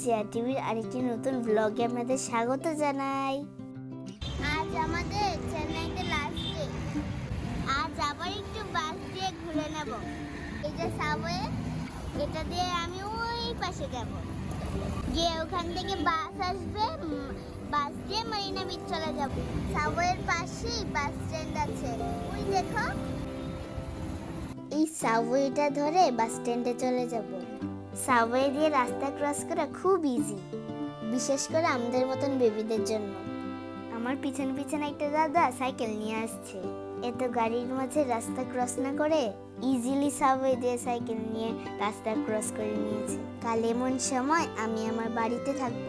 সিয়া টিভির আরেকটি নতুন ব্লগে আপনাদের স্বাগত জানাই। আজ আমাদের চেন্নাইতে লাস্ট ডে আজ আবার একটু বাস দিয়ে ঘুরে নেব। এই যে সাবওয়ে এটা দিয়ে আমি ওই পাশে যাব। গিয়ে ওখান থেকে বাস আসবে বাস দিয়ে মারিনা বিচ চলে যাব। সাবওয়ের পাশেই বাস স্ট্যান্ড আছে। ওই দেখো। এই সাবওয়েটা ধরে বাস স্ট্যান্ডে চলে যাব। সাবওয়ে দিয়ে রাস্তা ক্রস করা খুব ইজি বিশেষ করে আমাদের মতন বেবিদের জন্য। আমার পিছন পিছনে একটা দাদা সাইকেল নিয়ে আসছে। এত গাড়ির মাঝে রাস্তা ক্রস না করে ইজিলি সাবওয়ে দিয়ে সাইকেল নিয়ে রাস্তা ক্রস করে নিয়েছে। কাল এমন সময় আমি আমার বাড়িতে থাকব।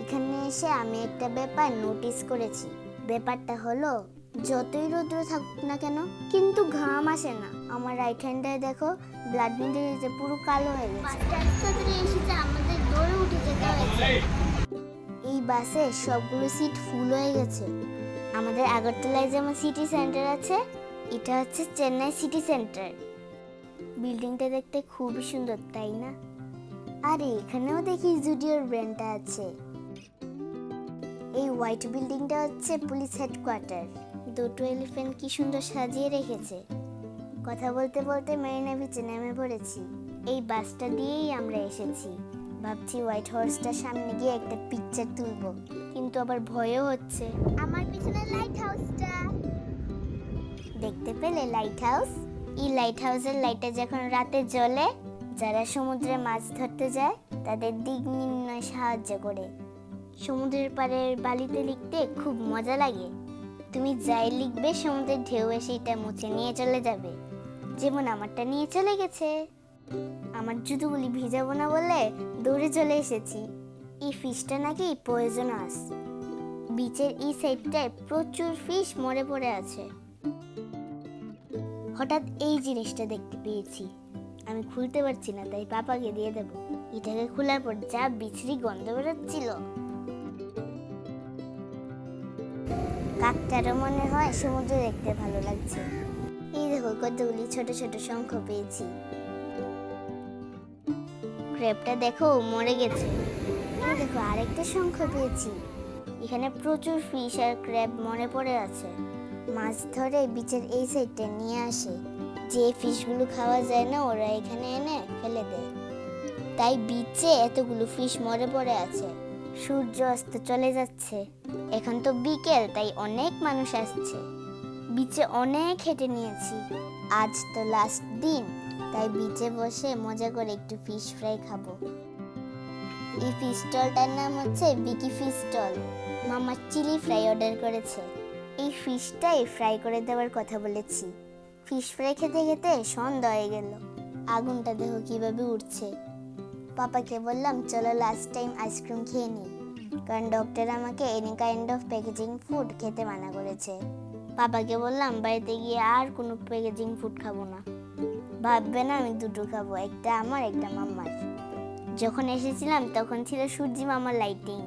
এখানে এসে আমি একটা ব্যাপার নোটিস করেছি। ব্যাপারটা হলো যতই রৌদ্র থাকুক না কেন কিন্তু ঘাম আসে না। আমার রাইট হ্যান্ডে দেখো ব্লাড মিলে যে পুরো কালো হয়ে গেছে। বাসটা এত দূরে এসেছে আমাদের দৌড়ে উঠে যেতে হয়েছে। এই বাসে সবগুলো সিট ফুল হয়ে গেছে। আমাদের আগরতলায় যেমন সিটি সেন্টার আছে এটা হচ্ছে চেন্নাই সিটি সেন্টার বিল্ডিংটা দেখতে খুবই সুন্দর তাই না? আরে এখানেও দেখি জুডিওর ব্র্যান্ডটা আছে। এই হোয়াইট বিল্ডিংটা হচ্ছে পুলিশ হেডকোয়ার্টার দুটো এলিফ্যান্ট কি সুন্দর সাজিয়ে রেখেছে। কথা বলতে বলতে মেরিনা বিচে নেমে পড়েছি। এই বাসটা দিয়েই আমরা এসেছি। ভাবছি হোয়াইট হর্সটার সামনে গিয়ে একটা পিকচার তুলবো, কিন্তু আবার ভয়ও হচ্ছে। আমার পিছনে লাইট হাউসটা দেখতে পেলে লাইট হাউস এই লাইট হাউসের লাইটটা যখন রাতে জ্বলে, যারা সমুদ্রে মাছ ধরতে যায়, তাদের দিক নির্ণয় সাহায্য করে। সমুদ্রের পাড়ের বালিতে লিখতে খুব মজা লাগে। তুমি যাই লিখবে, সমুদ্রের ঢেউ এসে এটা মুছে নিয়ে চলে যাবে। যেমন আমারটা নিয়ে চলে গেছে। আমার জুতোগুলি ভিজাবো না বলে দৌড়ে চলে এসেছি। এই ফিশটা নাকি পয়জনাস বিচের এই সাইডটায় প্রচুর ফিশ মরে পড়ে আছে। হঠাৎ এই জিনিসটা দেখতে পেয়েছি। আমি খুলতে পারছি না, তাই পাপাকে দিয়ে দেবো। এটাকে খোলার পর যা বিছরি গন্ধ বেরোচ্ছিল। কাকটারও মনে হয় সমুদ্র দেখতে ভালো লাগছে। এই দেখো কতগুলি ছোট ছোট শঙ্খ পেয়েছি। ক্রেপটা দেখো মরে গেছে। এই দেখো আরেকটা শঙ্খ পেয়েছি। এখানে প্রচুর ফিশ আর ক্র্যাব মরে পড়ে আছে। মাছ ধরে বিচের এই সাইডটা নিয়ে আসে। যে ফিশগুলো খাওয়া যায় না, ওরা এখানে এনে ফেলে দেয়। তাই বিচে এতগুলো ফিশ মরে পড়ে আছে। সূর্য অস্ত চলে যাচ্ছে। এখন তো বিকেল, তাই অনেক মানুষ আসছে। বিচে অনেক হেঁটে নিয়েছি। আজ তো লাস্ট দিন, তাই বিচে বসে মজা করে একটু ফিশ ফ্রাই খাব। এই ফিশ স্টলটার নাম হচ্ছে বিকি ফিশ স্টল মামা চিলি ফ্রাই অর্ডার করেছে। এই ফিশটাই ফ্রাই করে দেওয়ার কথা বলেছি। ফিশ ফ্রাই খেতে খেতে সন্ধ্যা হয়ে গেল। আগুনটা দেখো কীভাবে উঠছে পাপাকে বললাম, চলো লাস্ট টাইম আইসক্রিম খেয়ে নিই কারণ ডক্টর আমাকে any kind of packaging food খেতে মানা করেছে। পাপাকে বললাম, বাড়িতে গিয়ে আর কোনো প্যাকেজিং ফুড খাব না। ভাববে না, আমি দুটো খাব, একটা আমার, একটা মাম্মার। যখন এসেছিলাম, তখন ছিল সূর্যি মামার লাইটিং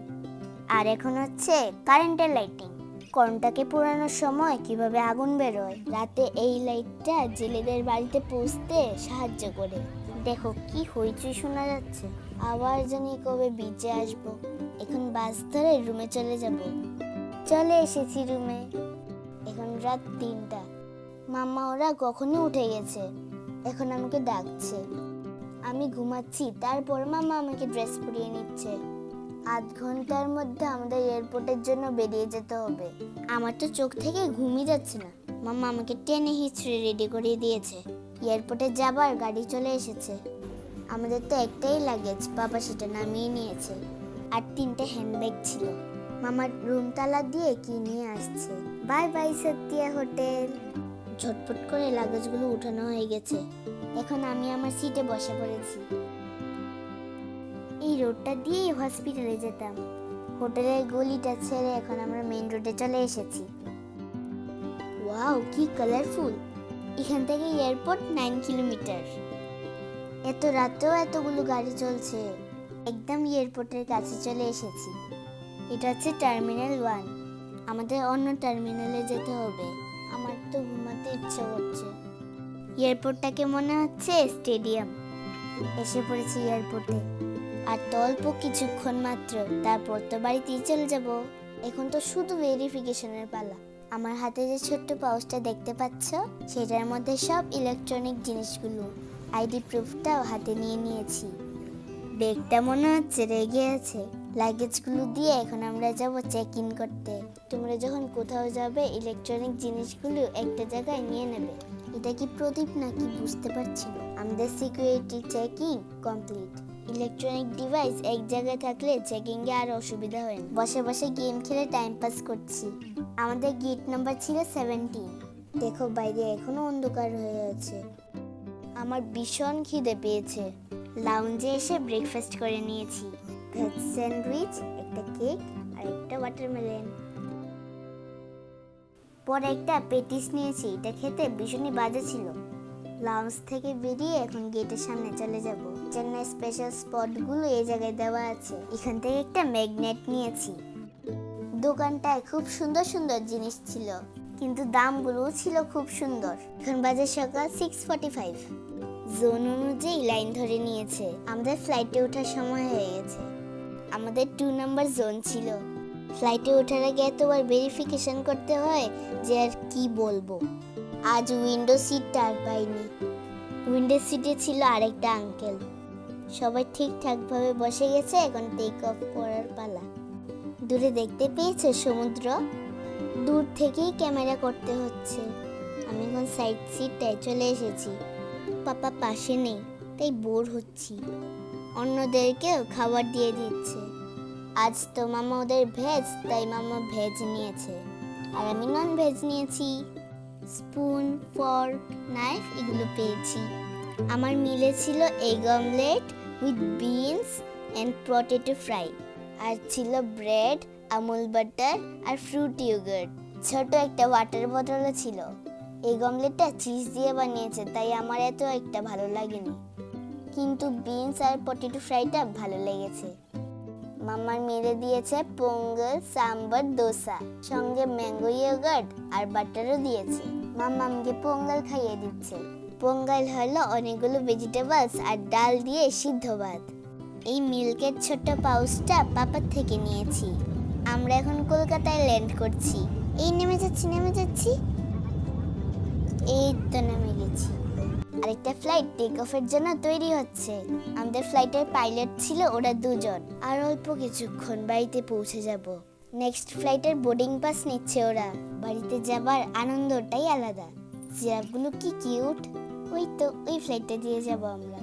আর এখন হচ্ছে কারেন্টের লাইটিং করমটাকে পোড়ানোর সময় কীভাবে আগুন বেরোয়, রাতে এই লাইটটা জেলেদের বাড়িতে পৌঁছতে সাহায্য করে। দেখো কি হইচই শোনা যাচ্ছে। আবার জানি কবে বিচে আসব। এখন বাস ধরে রুমে চলে যাব। চলে এসেছি রুমে। এখন রাত তিনটা। মাম্মা ওরা কখনই উঠে গেছে। এখন আমাকে ডাকছে। আমি ঘুমাচ্ছি, তারপর মামা আমাকে ড্রেস পরিয়ে নিচ্ছে। আধ ঘণ্টার মধ্যে আমাদের এয়ারপোর্টের জন্য বেরিয়ে যেতে হবে। আমার তো চোখ থেকে ঘুমই যাচ্ছে না। মামা আমাকে টেনে হিচড়ে রেডি করিয়ে দিয়েছে। এয়ারপোর্টে যাবার গাড়ি চলে এসেছে। আমাদের তো একটাই লাগেজ, বাবা সেটা নামিয়ে নিয়েছে। আর তিনটে হ্যান্ডব্যাগ ছিল। মামার রুম তালা দিয়ে কি নিয়ে আসছে। বাই বাই সত্যিয়া হোটেল। ঝটপট করে লাগেজগুলো উঠানো হয়ে গেছে। এখন আমি আমার সিটে বসে পড়েছি। এই রোডটা দিয়েই হসপিটালে যেতাম। হোটেলের গলিটা ছেড়ে এখন আমরা মেইন রোডে চলে এসেছি। ওয়াও কি কালারফুল এখান থেকে এয়ারপোর্ট নাইন কিলোমিটার এত রাতেও এতগুলো গাড়ি চলছে। একদম এয়ারপোর্টের কাছে চলে এসেছি। এটা হচ্ছে টার্মিনাল ওয়ান আমাদের অন্য টার্মিনালে যেতে হবে। আমার তো ঘুমাতে ইচ্ছে করছে। এয়ারপোর্টটাকে মনে হচ্ছে স্টেডিয়াম এসে পড়েছি এয়ারপোর্টে আর তো অল্প কিছুক্ষণ মাত্র। তারপর তো বাড়িতেই চলে যাব। এখন তো শুধু ভেরিফিকেশনের পালা। আমার হাতে যে ছোট্ট পাউচটা দেখতে পাচ্ছ, সেটার মধ্যে সব ইলেকট্রনিক জিনিসগুলো আইডি প্রুফটাও হাতে নিয়ে নিয়েছি। ব্যাগটা মনে হচ্ছে রেগে আছে। লাগেজগুলো দিয়ে এখন আমরা যাব চেক ইন করতে। তোমরা যখন কোথাও যাবে ইলেকট্রনিক জিনিসগুলো একটা জায়গায় নিয়ে নেবে। এটা কি প্রদীপ নাকি বুঝতে পারছি না। আমাদের security checking complete electronic device এক জায়গায় থাকলে চেকিংয়ে আর অসুবিধা হয় বসে বসে গেম খেলে টাইম পাস করছি। আমাদের গেট নাম্বার ছিল সেভেন্টিন দেখো বাইরে এখনও অন্ধকার হয়ে আছে। আমার ভীষণ খিদে পেয়েছে। লাউঞ্জে এসে ব্রেকফাস্ট করে নিয়েছি। ভেজ স্যান্ডউইচ একটা কেক আর একটা ওয়াটারমেলন পরে একটা পেটিস নিয়েছি, এটা খেতে ভীষণই বাজে ছিল। লাউঞ্জ থেকে বেরিয়ে এখন গেটের সামনে চলে যাব। চেন্নাই স্পেশাল স্পটগুলো এই জায়গায় দেওয়া আছে। এখান থেকে একটা ম্যাগনেট নিয়েছি। দোকানটায় খুব সুন্দর সুন্দর জিনিস ছিল, কিন্তু দামগুলোও ছিল খুব সুন্দর। এখন বাজে সকাল সিক্স ফর্টি ফাইভ জোন অনুযায়ী লাইন ধরে নিয়েছে। আমাদের ফ্লাইটে ওঠার সময় হয়ে গেছে। আমাদের টু নাম্বার জোন ছিল। ফ্লাইটে ওঠার আগে এতবার ভেরিফিকেশন করতে হয় যে আর কি বলব। আজ উইন্ডো সিটটা আর পাইনি। উইন্ডো সিটে ছিল আরেকটা আঙ্কেল সবাই ঠিকঠাকভাবে বসে গেছে, এখন টেক অফ করার পালা। দূরে দেখতে পেয়েছে সমুদ্র। দূর থেকেই ক্যামেরা করতে হচ্ছে। আমি এখন সাইড সিটটায় চলে এসেছি। পাপা পাশে নেই, তাই বোর হচ্ছি। অন্যদেরকেও খাবার দিয়ে দিচ্ছে। আজ তো মামা ওদের ভেজ, তাই মামা ভেজ নিয়েছে। আর আমি নন ভেজ নিয়েছি। স্পুন, ফর্ক, নাইফ এগুলো পেয়েছি। আমার মিলে ছিল egg omelette with beans and potato fry. আর ছিল ব্রেড, আমুল বাটার আর ফ্রুট ইয়োগার্ট। ছোট একটা ওয়াটার বোতলও ছিল। এই গমলেটটা চিজ দিয়ে বানিয়েছে, তাই আমার এত একটা ভালো লাগেনি। কিন্তু বিনস আর পটেটো ফ্রাইটা ভালো লেগেছে। মামার মেরে দিয়েছে পোঙ্গল, সাম্বার, দোসা, সঙ্গে ম্যাঙ্গো ইয়োগার্ট আর বাটারও দিয়েছে। মামা আমাকে পোঙ্গল খাইয়ে দিচ্ছে। পোঙ্গল হলো অনেকগুলো ভেজিটেবলস আর ডাল দিয়ে সিদ্ধ ভাত। এই মিল্কের ছোট্ট পাউচটা পাপার থেকে নিয়েছি। আমরা এখন কলকাতায় ল্যান্ড করছি। এই নেমে যাচ্ছি নেমে যাচ্ছি। এই তো নেমে গেছি। আরেকটা ফ্লাইট টেক অফের জন্য তৈরি হচ্ছে। আমাদের ফ্লাইটের পাইলট ছিল ওরা দুজন। আর অল্প কিছুক্ষণ বাড়িতে পৌঁছে যাব। নেক্সট ফ্লাইটের বোর্ডিং পাস নিচ্ছে ওরা। বাড়িতে যাবার আনন্দটাই আলাদা। জিরাফগুলো কি কিউট ওই তো, ওই ফ্লাইটটা দিয়ে যাব আমরা।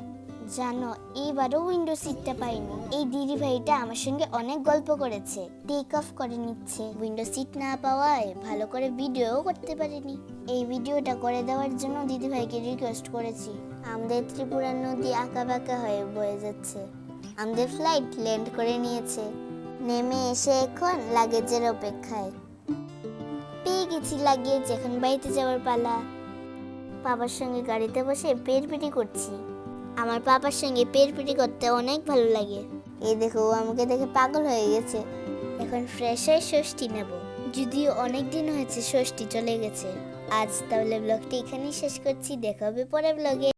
জানো, এইবারও উইন্ডো সিটটা পাইনি এই দিদি ভাইটা আমার সঙ্গে অনেক গল্প করেছে টেক অফ করে নিচ্ছে। উইন্ডো সিট না পাওয়ায় ভালো করে ভিডিও করতে পারিনি। এই ভিডিওটা করে দেওয়ার জন্য দিদি ভাইকে রিকোয়েস্ট করেছি। আমাদের ত্রিপুরা নদী আঁকা বাঁকা হয়ে বয়ে যাচ্ছে। আমাদের ফ্লাইট ল্যান্ড করে নিয়েছে। নেমে এসে এখন লাগেজের অপেক্ষায়। পেয়ে গেছি লাগেজ এখন বাড়িতে যাওয়ার পালা। বাবার সঙ্গে গাড়িতে বসে পেরপিটি করছি। আমার পাপার সঙ্গে পেরপিটি করতে অনেক ভালো লাগে। এই দেখো, ও আমাকে দেখে পাগল হয়ে গেছে। এখন ফ্রেশ হয়ে ষষ্ঠী নেব। যদিও অনেক দিন হয়েছে ষষ্ঠী চলে গেছে। আজ তাহলে ব্লগটি এখানেই শেষ করছি। দেখা হবে পরের ব্লগে